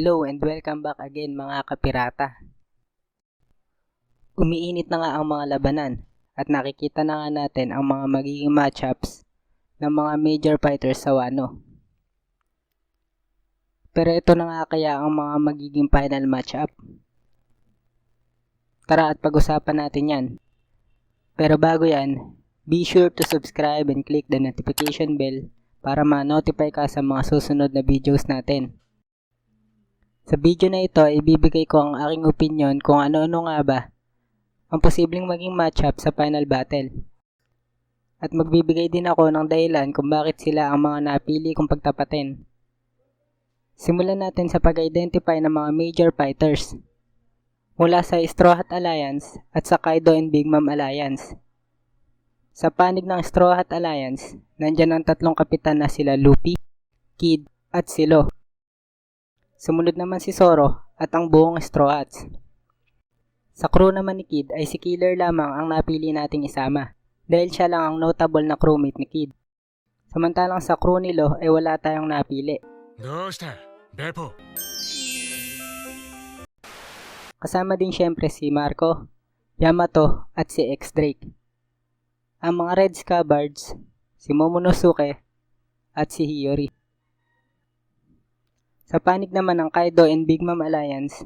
Hello and welcome back again mga kapirata. Umiinit na nga ang mga labanan at nakikita na nga natin ang mga magiging matchups ng mga major fighters sa Wano. Pero ito na nga kaya ang mga magiging final matchup. Tara at pag-usapan natin yan. Pero bago yan, be sure to subscribe and click the notification bell para ma-notify ka sa mga susunod na videos natin. Sa video na ito, ibibigay ko ang aking opinion kung ano-ano nga ba ang posibleng maging matchup sa final battle. At magbibigay din ako ng dahilan kung bakit sila ang mga napili kong pagtapatin. Simulan natin sa pag-identify ng mga major fighters mula sa Straw Hat Alliance at sa Kaido and Big Mom Alliance. Sa panig ng Straw Hat Alliance, nandyan ang tatlong kapitan na sila Luffy, Kid, at Silo. Sumunod naman si Zoro at ang buong Straw Hats. Sa crew naman ni Kid ay si Killer lamang ang napili nating isama dahil siya lang ang notable na crewmate ni Kid. Samantalang sa crew ni Lo ay wala tayong napili. Dosta, Beppo. Kasama din siyempre si Marco, Yamato at si X-Drake. Ang mga Red Scabbards, si Momonosuke at si Hiyori. Sa panig naman ng Kaido and Big Mom Alliance,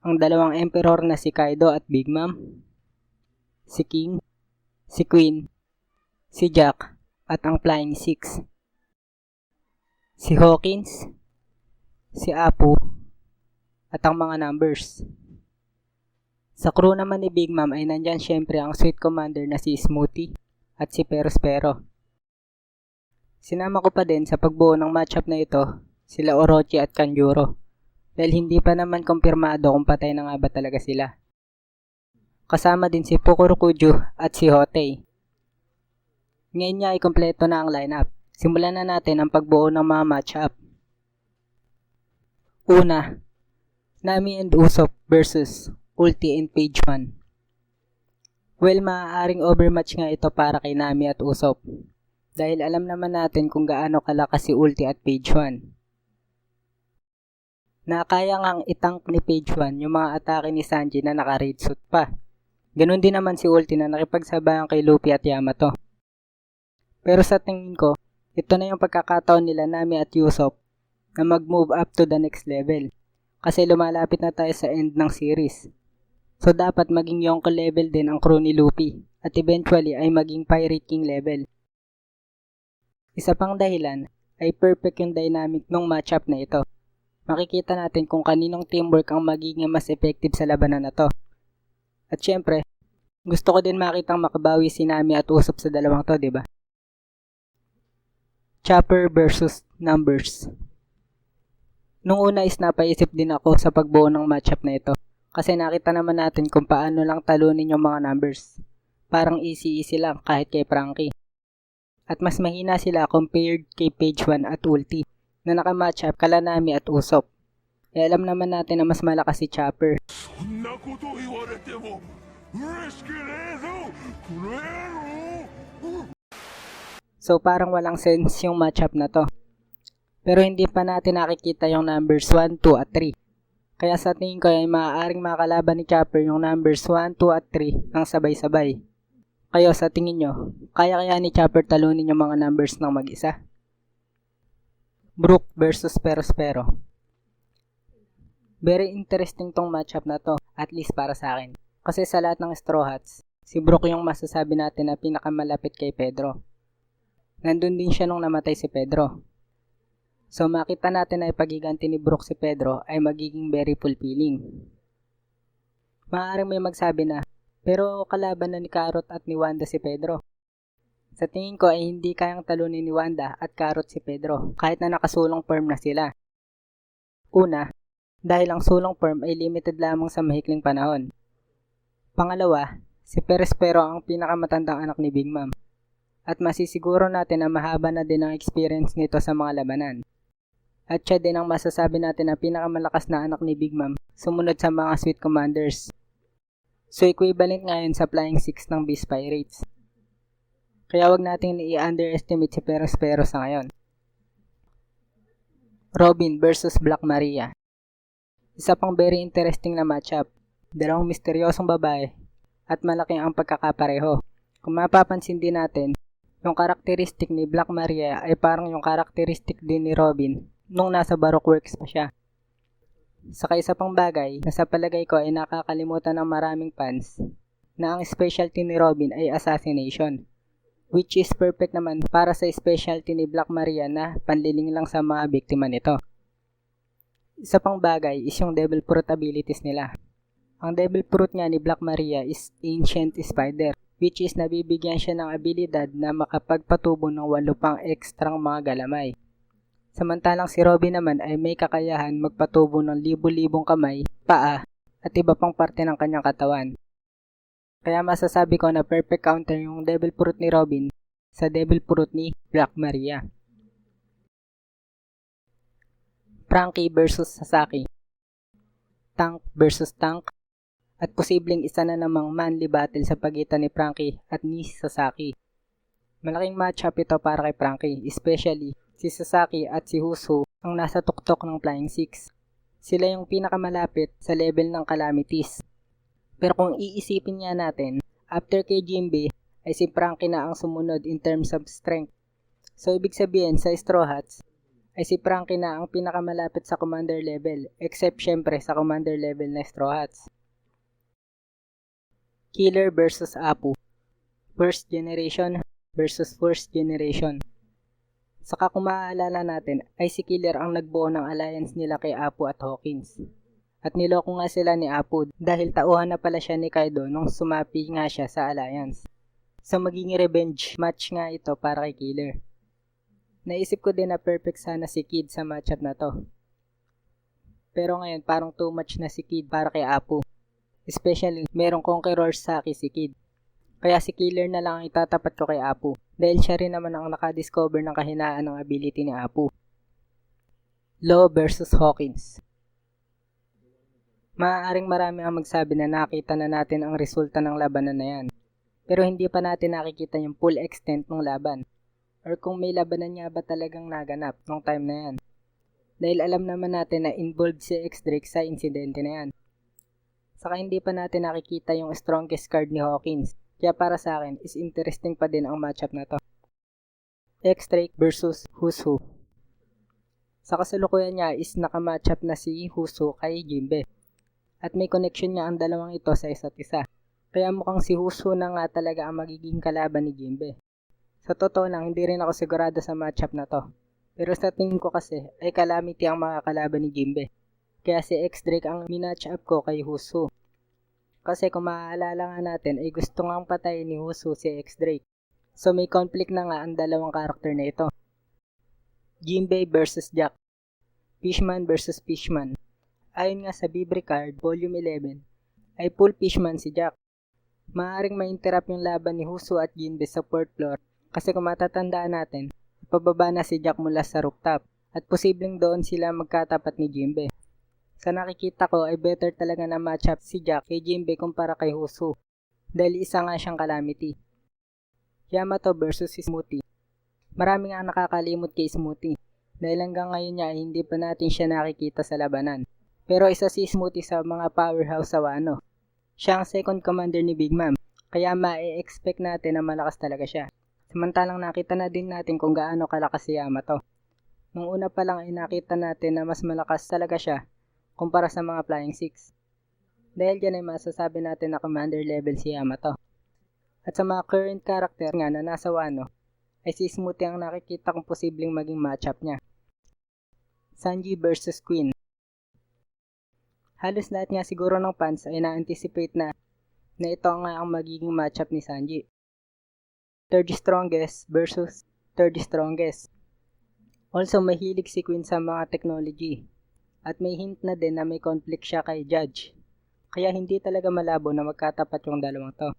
ang dalawang Emperor na si Kaido at Big Mom, si King, si Queen, si Jack, at ang Flying Six. Si Hawkins, si Apu, at ang mga numbers. Sa crew naman ni Big Mom ay nandyan syempre ang Sweet Commander na si Smoothie at si Perospero. Sinama ko pa din sa pagbuo ng matchup na ito sila Orochi at Kanjuro dahil hindi pa naman kumpirmado kung patay na nga ba talaga sila. Kasama din si Pukurokuju at si Hotei. Ngayon niya ay kompleto na ang lineup. Simulan na natin ang pagbuo ng mga matchup. Una, Nami and Usopp versus Ulti and Page 1. Well, maaaring overmatch nga ito para kay Nami at Usopp. Dahil alam naman natin kung gaano kalakas si Ulti at Page 1. Nakaya ngang itank ni Page 1 yung mga atake ni Sanji na naka-raid suit pa. Ganon din naman si Ulti na nakipagsabayan kay Luffy at Yamato. Pero sa tingin ko, ito na yung pagkakataon nila Nami at Usopp na mag-move up to the next level kasi lumalapit na tayo sa end ng series. So dapat maging Yonko level din ang crew ni Luffy at eventually ay maging Pirate King level. Isa pang dahilan ay perfect yung dynamic ng matchup na ito. Makikita natin kung kaninong teamwork ang magiging mas effective sa labanan na to. At syempre, gusto ko din makitang makabawi si Nami at Usopp sa dalawang to, di ba? Chopper versus Numbers. Nung una is napaisip din ako sa pagbuo ng matchup na ito. Kasi nakita naman natin kung paano lang talunin yung mga numbers. Parang easy-easy lang kahit kay Frankie. At mas mahina sila compared kay Page 1 at Ulti na nakamatch up Kalanami at Usopp. E eh, alam naman natin na mas malakas si Chopper. So parang walang sense yung matchup na to. Pero hindi pa natin nakikita yung numbers 1, 2 at 3. Kaya sa tingin ko ay maaaring makalaban ni Chopper yung numbers 1, 2 at 3 ng sabay-sabay. Kayo sa tingin nyo, kaya kaya ni Chopper talunin yung mga numbers ng mag-isa? Brook versus Perospero. Very interesting tong matchup na to, at least para sa akin. Kasi sa lahat ng Straw Hats, si Brook yung masasabi natin na pinakamalapit kay Pedro. Nandun din siya nung namatay si Pedro. So makita natin na ipagiganti ni Brook si Pedro ay magiging very fulfilling. Maaaring may magsabi na, pero kalaban na ni Carrot at ni Wanda si Pedro. Sa tingin ko ay hindi kayang talunin ni Wanda at Carrot si Pedro kahit na nakasulong firm na sila. Una, dahil ang sulong firm ay limited lamang sa mahikling panahon. Pangalawa, si Perespero ang pinakamatandang anak ni Big Mom. At masisiguro natin na mahaba na din ang experience nito sa mga labanan. At siya din ang masasabi natin na pinakamalakas na anak ni Big Mom sumunod sa mga Sweet Commanders. So equivalent ngayon sa Flying Six ng Beast Pirates. Kaya wag nating i-underestimate si Perospero sa ngayon. Robin versus Black Maria. Isa pang very interesting na matchup. Dalawang misteryosong babae at malaki ang pagkakapareho. Kung mapapansin din natin, yung karakteristik ni Black Maria ay parang yung karakteristik din ni Robin nung nasa Baroque Works pa siya. Saka isa pang bagay na sa palagay ko ay nakakalimutan ng maraming fans na ang specialty ni Robin ay assassination which is perfect naman para sa specialty ni Black Maria na panliling lang sa mga biktima nito. Isa pang bagay is yung devil fruit abilities nila. Ang devil fruit nga ni Black Maria is Ancient Spider which is nabibigyan siya ng abilidad na makapagpatubo ng walo pang ekstrang mga galamay. Samantalang si Robin naman ay may kakayahan magpatubo ng libu-libong kamay, paa, at iba pang parte ng kanyang katawan. Kaya masasabi ko na perfect counter yung Devil Fruit ni Robin sa Devil Fruit ni Black Maria. Frankie versus Sasaki Tank versus Tank at posibleng isa na namang manly battle sa pagitan ni Frankie at ni Sasaki. Malaking matchup ito para kay Frankie, especially si Sasaki at si Husu ang nasa tuktok ng Flying Six. Sila yung pinakamalapit sa level ng calamities. Pero kung iisipin nga natin, after kay Jimbe, ay si Frankie na ang sumunod in terms of strength. So, ibig sabihin sa Straw Hats, ay si Frankie na ang pinakamalapit sa commander level, except syempre sa commander level na Straw Hats. Killer versus Apu. First generation versus first generation. Saka kung maaalala natin, ay si Killer ang nagbuo ng alliance nila kay Apu at Hawkins. At niloko nga sila ni Apu dahil tauhan na pala siya ni Kaido nung sumapi nga siya sa alliance. So maging revenge match nga ito para kay Killer. Naisip ko din na perfect sana si Kid sa matchup na to. Pero ngayon parang too much na si Kid para kay Apu. Especially merong Conqueror Saki si Kid. Kaya si Killer na lang ang itatapat ko kay Apu dahil siya rin naman ang nakadiscover ng kahinaan ng ability ni Apu. Law versus Hawkins Maaaring marami ang magsabi na nakita na natin ang resulta ng labanan na yan. Pero hindi pa natin nakikita yung full extent ng laban. Or kung may labanan nga ba talagang naganap nung time na yan. Dahil alam naman natin na involved si X-Drake sa insidente na yan. Saka hindi pa natin nakikita yung strongest card ni Hawkins. Kaya para sa akin is interesting pa din ang matchup na to. X-Drake versus Who's Who. Sa kasalukuyan niya is nakamatchup na si Huso kay Jimbe at may connection nga ang dalawang ito sa isa't isa. Kaya mukhang si Huso na nga talaga ang magiging kalaban ni Jimbe. Sa totoo lang, hindi rin ako sigurado sa matchup na to. Pero sa tingin ko kasi, ay calamity ang mga kalaban ni Jimbe. Kaya si X-Drake ang minatch up ko kay Huso. Kasi kung maaalala nga natin, ay gusto nga patayin ni Huso si X-Drake. So may conflict na nga ang dalawang karakter na ito. Jimbe versus Jack. Fishman versus Fishman. Ayon nga sa Bibre Card, Volume 11, ay full fishman si Jack. Maaring ma-interrupt yung laban ni Huso at Jinbe sa port floor kasi kung matatandaan natin, pababa na si Jack mula sa rooftop at posibleng doon sila magkatapat ni Jinbe. Sa nakikita ko ay better talaga na matchup si Jack kay Jinbe kumpara kay Huso dahil isa nga siyang calamity. Yamato versus Smoothie. Marami nga nakakalimot kay Smoothie dahil hanggang ngayon niya ay hindi pa natin siya nakikita sa labanan. Pero isa si Smoothie sa mga powerhouse sa Wano. Siya ang second commander ni Big Mom, kaya ma-expect natin na malakas talaga siya. Samantalang nakita na din natin kung gaano kalakas si Yamato. Nung una pa lang ay nakita natin na mas malakas talaga siya kumpara sa mga Flying Six. Dahil dyan ay masasabi natin na commander level si Yamato. At sa mga current character nga na nasa Wano, ay si Smoothie ang nakikita kong posibleng maging matchup niya. Sanji versus Queen halos lahat nga siguro ng fans ay na-anticipate na na ito nga ang magiging matchup ni Sanji. Third strongest versus third strongest. Also, mahilig si Queen sa mga technology. At may hint na din na may conflict siya kay Judge. Kaya hindi talaga malabo na magkatapat yung dalawang to.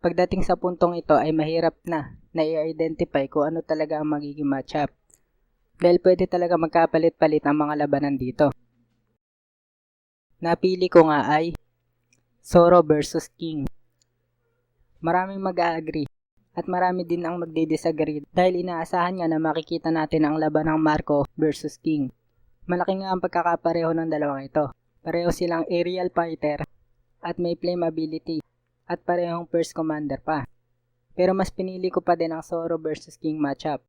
Pagdating sa puntong ito ay mahirap na na i-identify kung ano talaga ang magiging matchup. Dahil pwede talaga magkapalit-palit ang mga labanan dito. Napili ko nga ay Zoro versus King. Maraming mag-agree At marami din ang magdidisagree dahil inaasahan nga na makikita natin ang laban ng Marco versus King. Malaki nga ang pagkakapareho ng dalawang ito. Pareho silang aerial fighter at may flame ability at parehong first commander pa. Pero mas pinili ko pa din ang Zoro versus King matchup.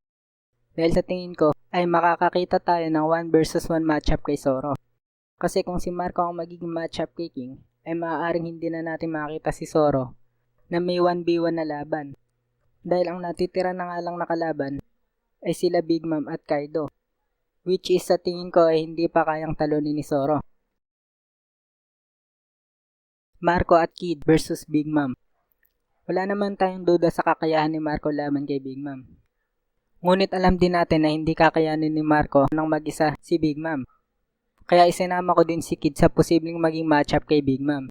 Dahil sa tingin ko ay makakakita tayo ng 1 versus 1 matchup kay Zoro. Kasi kung si Marco ang magiging matchup kay King, ay maaaring hindi na natin makita si Zoro na may 1v1 na laban. Dahil ang natitira na nga lang nakalaban ay sila Big Mom at Kaido. Which is sa tingin ko ay hindi pa kayang talunin ni Zoro. Marco at Kid versus Big Mom. Wala naman tayong duda sa kakayahan ni Marco laban kay Big Mom. Ngunit alam din natin na hindi kakayanin ni Marco nang mag-isa si Big Mom. Kaya isinama ko din si Kid sa posibleng maging matchup kay Big Mom.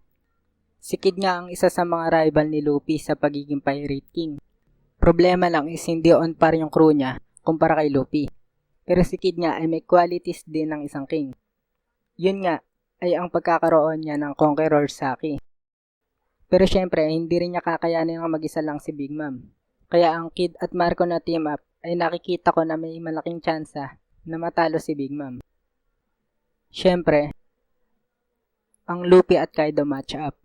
Si Kid nga ang isa sa mga rival ni Luffy sa pagiging Pirate King. Problema lang is hindi on par yung crew niya kumpara kay Luffy. Pero si Kid nga ay may qualities din ng isang king. Yun nga ay ang pagkakaroon niya ng Conqueror Saki. Pero syempre, hindi rin niya kakayanin ang mag-isa lang si Big Mom. Kaya ang Kid at Marco na team up ay nakikita ko na may malaking tsansa na matalo si Big Mom. Syempre, ang Luffy at Kaido match up.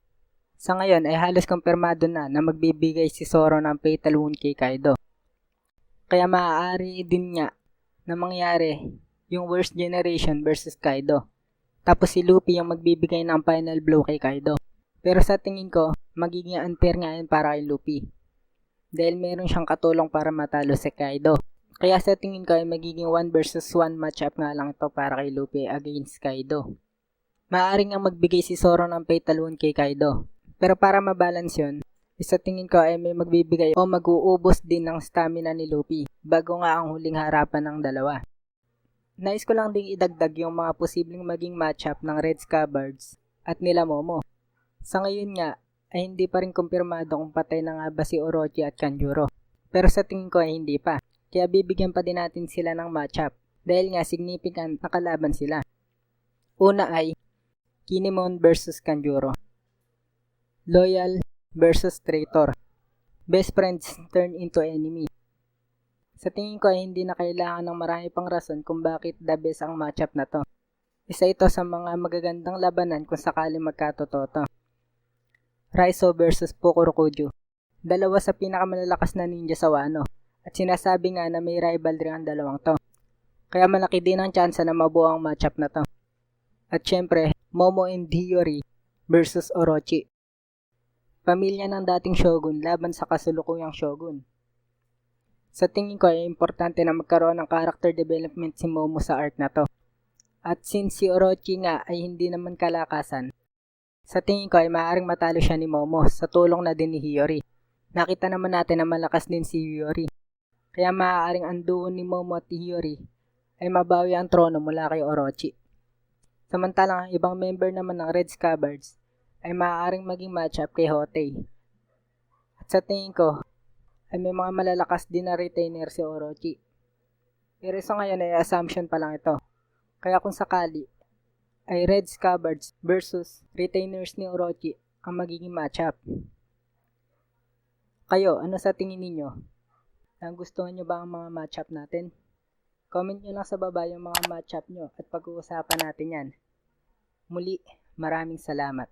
Sa ngayon ay halos kumpirmado na na magbibigay si Zoro ng Fatal Wound kay Kaido. Kaya maaari din nga na mangyari yung worst generation versus Kaido. Tapos si Luffy yung magbibigay ng final blow kay Kaido. Pero sa tingin ko, magiging unfair nga yan para kay Luffy. Dahil meron siyang katulong para matalo si Kaido. Kaya sa tingin ko ay magiging 1 versus 1 matchup nga lang ito para kay Luffy against Kaido. Maaari nga magbigay si Zoro ng Fatal Wound kay Kaido. Pero para mabalance yun, isa tingin ko ay may magbibigay o mag-uubos din ng stamina ni Luffy bago nga ang huling harapan ng dalawa. Nais ko lang ding idagdag yung mga posibleng maging matchup ng Red Scabbards at nila Momo. Sa ngayon nga, ay hindi pa rin kumpirmado kung patay na nga ba si Orochi at Kanjuro. Pero sa tingin ko ay hindi pa. Kaya bibigyan pa din natin sila ng matchup dahil nga significant na kalaban sila. Una ay Kinemon versus Kanjuro. Loyal versus traitor. Best friends turn into enemy. Sa tingin ko ay hindi na kailangan ng marami pang rason kung bakit the best ang matchup na to. Isa ito sa mga magagandang labanan kung sakali magkatotoo to. Raizo versus Pukurokuju. Dalawa sa pinakamalalakas na ninja sa Wano. At sinasabi nga na may rivalry ang dalawang to. Kaya malaki din ang tsansa na mabuo ang matchup na to. At syempre, Momo and Hiyori versus Orochi. Pamilya ng dating shogun laban sa kasulukuyang shogun. Sa tingin ko ay importante na magkaroon ng character development si Momo sa art na to. At since si Orochi nga ay hindi naman kalakasan, sa tingin ko ay maaaring matalo siya ni Momo sa tulong na din ni Hiyori. Nakita naman natin na malakas din si Hiyori. Kaya maaaring ang duo ni Momo at Hiyori ay mabawi ang trono mula kay Orochi. Samantalang ang ibang member naman ng Red Scabbards ay maaaring maging matchup kay Hotei. At sa tingin ko, ay may mga malalakas din na retainer si Orochi. Pero sa ngayon ay assumption pa lang ito. Kaya kung sakali, ay Red Scabbards versus retainers ni Orochi ang magiging matchup. Kayo, ano sa tingin ninyo? Nagustuhan nyo ba ang mga matchup natin? Comment nyo lang sa baba yung mga matchup nyo at pag-uusapan natin yan. Muli, maraming salamat.